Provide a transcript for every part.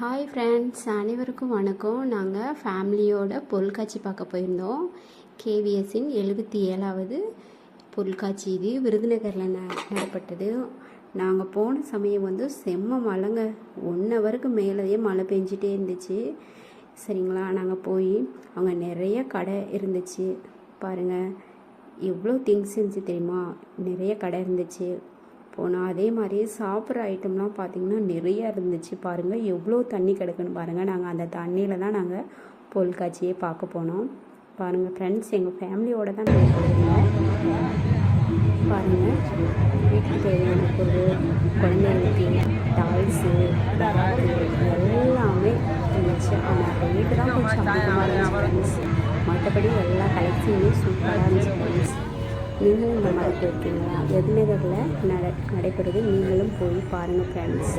Hi friends அனைவருக்கும் வணக்கம். நாங்கள் ஃபேமிலியோட பொருட்காட்சி பார்க்க போயிருந்தோம். கேவிஎஸ்ஸின் எழுபத்தி ஏழாவது பொருட்காட்சி இது. விருதுநகரில் ந நடப்பட்டது. நாங்கள் போன சமயம் வந்து செம்ம மழைங்க. ஒன் ஹவருக்கு மேலேயே மழை பெஞ்சிட்டே இருந்துச்சு. சரிங்களா? நாங்கள் போய் அங்கே நிறைய கடை இருந்துச்சு. பாருங்கள் எவ்வளோ திங்ஸ் இருந்துச்சு தெரியுமா? நிறைய கடை இருந்துச்சு. போனோம் அதே மாதிரியே சாப்பிட்ற ஐட்டம்லாம் பார்த்திங்கன்னா நிறையா இருந்துச்சு. பாருங்கள் எவ்வளோ தண்ணி கிடக்குன்னு பாருங்கள் நாங்கள் அந்த தண்ணியில் தான் நாங்கள் பொருட்காட்சியே பார்க்க போனோம். பாருங்கள் ஃப்ரெண்ட்ஸ் எங்கள் ஃபேமிலியோடு தான் நாங்கள் போயிருந்தோம். பாருங்கள் வீட்டுக்கு தேவையான பொருள் குழந்தைங்களுக்கு டாய்ஸு எல்லாமே இருந்துச்சு. ஆனால் ரேட்டு தான் கொஞ்சம் அதிகமாக இருந்துச்சு ஃப்ரெண்ட்ஸ் மற்றபடி எல்லா கலெக்ஷனுமே சூப்பராக இருந்துச்சு ஃப்ரெண்ட்ஸ் நீங்களும் இந்த மாதிரி போயிருக்கீங்களா? எதுநகரில் நட நடைபெறுது. நீங்களும் போய் பாருங்கள் ஃப்ரெண்ட்ஸ்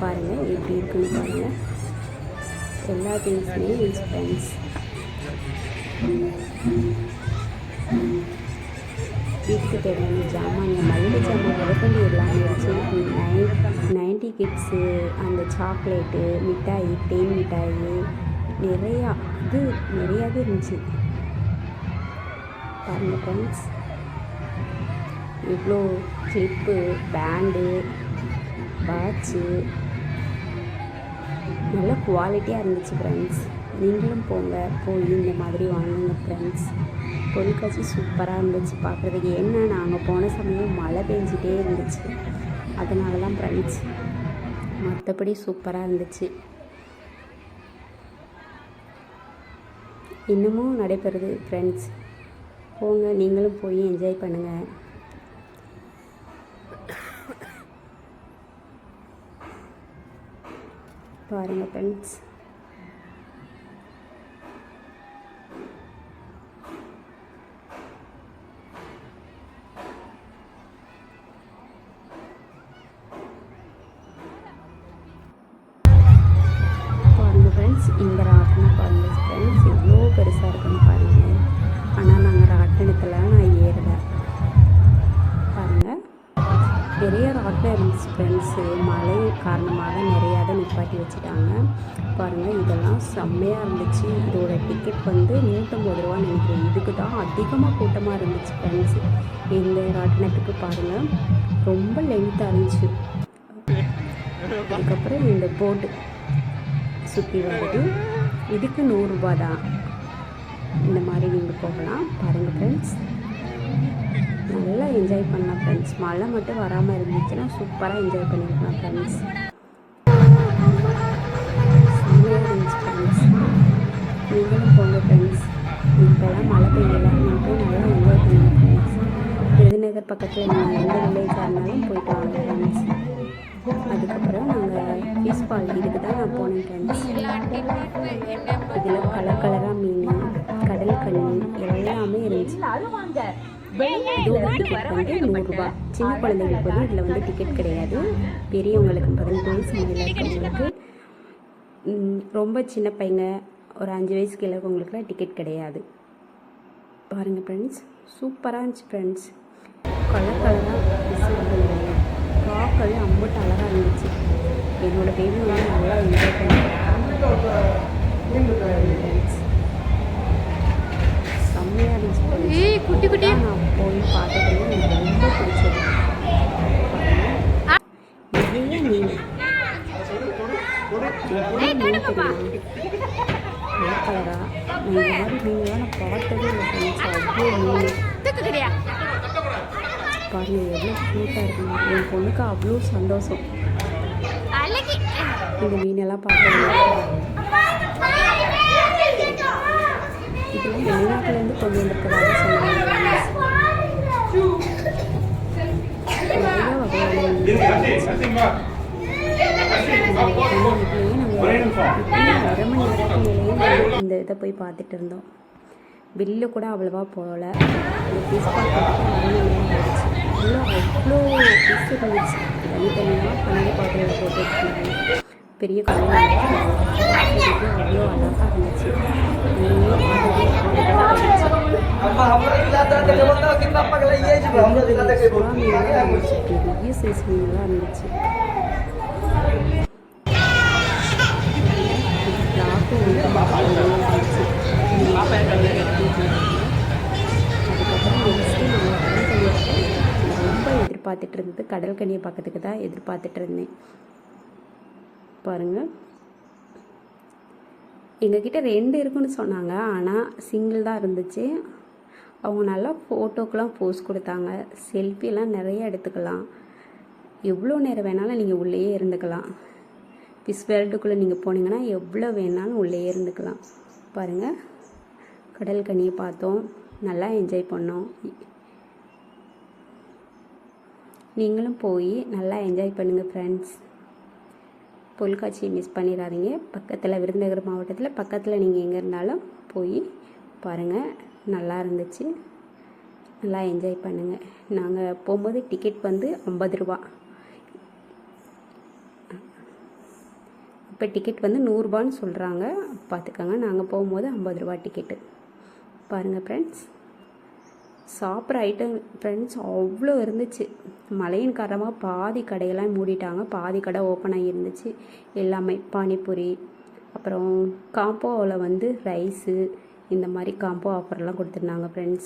பாருங்கள் எப்படி இருக்குன்னு பாருங்கள் எல்லா திங்ஸுமே இஸ் ஃப்ரெண்ட்ஸ் வீட்டுக்கு தேவையான ஜாமான் மளிகை ஜாமான் முதற்கொண்டு எல்லாமே இருந்துச்சு நைன் நைன்டி கிட்ஸு அந்த சாக்லேட்டு மிட்டாய் தேன் மிட்டாய் நிறையா இது நிறையாவே இருந்துச்சு. பாருங்கள் ஃப்ரெண்ட்ஸ் இவ்வளோ கிளிப்பு பேண்டு வாட்சு நல்ல குவாலிட்டியாக இருந்துச்சு ஃப்ரெண்ட்ஸ் நீங்களும் போங்க. போய் இந்த மாதிரி வாங்குங்க ஃப்ரெண்ட்ஸ் பொருட்காட்சி சூப்பராக இருந்துச்சு பார்க்குறதுக்கு என்ன நாங்கள் போன சமயம் மழை பெஞ்சிட்டே இருந்துச்சு. அதனால தான் ஃப்ரெண்ட்ஸ் மற்றபடி சூப்பராக இருந்துச்சு. இன்னமும் நடைபெறுது ஃப்ரெண்ட்ஸ் போங்க நீங்களும் போய் என்ஜாய் பண்ணுங்கள் பாருங்கள் ஃப்ரெண்ட்ஸ் பாருங்கள் ஃப்ரெண்ட்ஸ் இந்த ராட்டினம் நிறைய ராட்டினம் இருந்துச்சு ஃப்ரெண்ட்ஸு மழை காரணமாக நிறையா தான் நிப்பாட்டி வச்சுட்டாங்க. பாருங்கள் இதெல்லாம் செம்மையாக இருந்துச்சு. இதோட டிக்கெட் வந்து நூற்றம்பது ரூபா நினைக்கிறேன். இதுக்கு தான் அதிகமாக கூட்டமாக இருந்துச்சு ஃப்ரெண்ட்ஸ் இந்த ராட்டினத்துக்கு பாருங்கள் ரொம்ப லென்த்தாக இருந்துச்சு. அதுக்கப்புறம் இந்த போட்டு சுற்றி வருது இதுக்கு நூறுரூபா தான். இந்த மாதிரி நீங்கள் போகலாம். பாருங்கள் ஃப்ரெண்ட்ஸ் நல்லா என்ஜாய் பண்ணலாம் ஃப்ரெண்ட்ஸ் மழை மட்டும் வராமல் இருந்துச்சுன்னா சூப்பராக என்ஜாய் பண்ணியிருக்கலாம் ஃப்ரெண்ட்ஸ் ஃப்ரெண்ட்ஸ் நீங்களும் போங்க ஃப்ரெண்ட்ஸ் இப்போலாம் மழை பெய்யல. மட்டும் நல்லா என்ஜாய் பண்ணுங்க ஃப்ரெண்ட்ஸ் விருதுநகர் பக்கத்தில் நீங்கள் எந்த வில்லேஜாக இருந்தாலும் போயிட்டு வாங்க ஃப்ரெண்ட்ஸ் அதுக்கப்புறம் நாங்கள் ஃபிஷ் பால் இதுக்கு தான் நான் போனேன் ஃப்ரெண்ட்ஸ் இதில் கலர் கலராக மீன் கடல் கண்ணி எல்லாமே இருந்துச்சு. இது வந்து வந்து நூறுரூவா சின்ன குழந்தைங்களுக்கு வந்து இதில் வந்து டிக்கெட் கிடையாது. பெரியவங்களுக்கு பதினெட்டு வயசு மேலே ரொம்ப சின்ன பையங்க ஒரு அஞ்சு வயசு கீழே இருக்கவங்களுக்குலாம் டிக்கெட் கிடையாது. பாருங்கள் ஃப்ரெண்ட்ஸ் சூப்பராக இருந்துச்சு ஃப்ரெண்ட்ஸ் கலர் கலராக பிசுறுகள் பார்க்கவே அம்பட்டு அழகாக இருந்துச்சு. என்னோடய பேபி வந்து நல்லா என்ஜாய் பண்ணி செம்மையாக இருந்துச்சு friends. ஏய் குட்டி குட்டி தான் நான் போய் பார்த்ததுல எனக்கு ரொம்ப பிடிச்சது நிறைய மீன் நான் இந்த மாதிரி மீன்லாம் நான் பார்த்ததே இல்லை ஃப்ரெண்ட்ஸ் அவ்வளோ மீன் பாருங்க எவ்வளோ க்யூட்டாக இருக்குங்க. என் பொண்ணுக்கு அவ்வளோ சந்தோஷம். இந்த மீனெல்லாம் பார்க்கறது இதெல்லாம் வெளிநாட்டிலேருந்து கொண்டு வந்திருக்கிறதாக சொன்னாங்க. நிறைய வகையான அரை மணி நேரத்துலேயே இந்த இதை போய் பார்த்துட்டு இருந்தோம். பில்லு கூட அவ்வளோவா போகல. பீஸ் பார்க்கறதுக்கு அவ்வளோ அவ்வளோ பீஸ் இருந்துச்சு. தனித்தனியாக பன்னெண்டு பாத்திரம் போட்டு வச்சுருந்தாங்க பெரிய குழந்தைங்க அவ்வளோ அழகாக இருந்துச்சு பெரிய சைஸ் மீன்லாம் இருந்துச்சு. எதிர்பார்த்துட்டு இருந்தது கடல் கனியை பார்க்கறதுக்கு தான் எதிர்பார்த்துட்டு இருந்தேன் பாருங்கள் எங்ககிட்ட ரெண்டு இருக்குன்னு சொன்னாங்க. ஆனால் சிங்கிள் தான் இருந்துச்சு. அவங்க நல்லா ஃபோட்டோக்கெலாம் போஸ் கொடுத்தாங்க. செல்ஃபிலாம் நிறைய எடுத்துக்கலாம். எவ்வளோ நேரம் வேணாலும் நீங்கள் உள்ளேயே இருந்துக்கலாம். பிஸ் வேர்ல்டுக்குள்ளே நீங்கள் போனீங்கன்னா எவ்வளோ வேணாலும் உள்ளேயே இருந்துக்கலாம். பாருங்கள் கடல் கனியை பார்த்தோம். நல்லா என்ஜாய் பண்ணோம். நீங்களும் போய் நல்லா என்ஜாய் பண்ணுங்கள் ஃப்ரெண்ட்ஸ் பொருட்காட்சியை மிஸ் பண்ணிடாதீங்க. பக்கத்தில் விருதுநகர் மாவட்டத்தில் பக்கத்தில் நீங்கள் எங்கே இருந்தாலும் போய் பாருங்கள் நல்லா இருந்துச்சு. நல்லா என்ஜாய் பண்ணுங்கள் நாங்கள் போகும்போது டிக்கெட் வந்து ஐம்பது ரூபா. இப்போ டிக்கெட் வந்து நூறுரூபான்னு சொல்கிறாங்க பார்த்துக்கோங்க நாங்கள் போகும்போது ஐம்பது ரூபா டிக்கெட்டு பாருங்கள் ஃப்ரெண்ட்ஸ் சாப்பிட்ற ஐட்டம் ஃப்ரெண்ட்ஸ் அவ்வளோ இருந்துச்சு. மழையின் காரணமாக பாதி கடையெல்லாம் மூடிட்டாங்க. பாதி கடை ஓப்பன் ஆகியிருந்துச்சு எல்லாமே பானிபூரி அப்புறம் காம்போவில் வந்து ரைஸு இந்த மாதிரி காம்போ ஆஃபர்லாம் கொடுத்துருந்தாங்க ஃப்ரெண்ட்ஸ்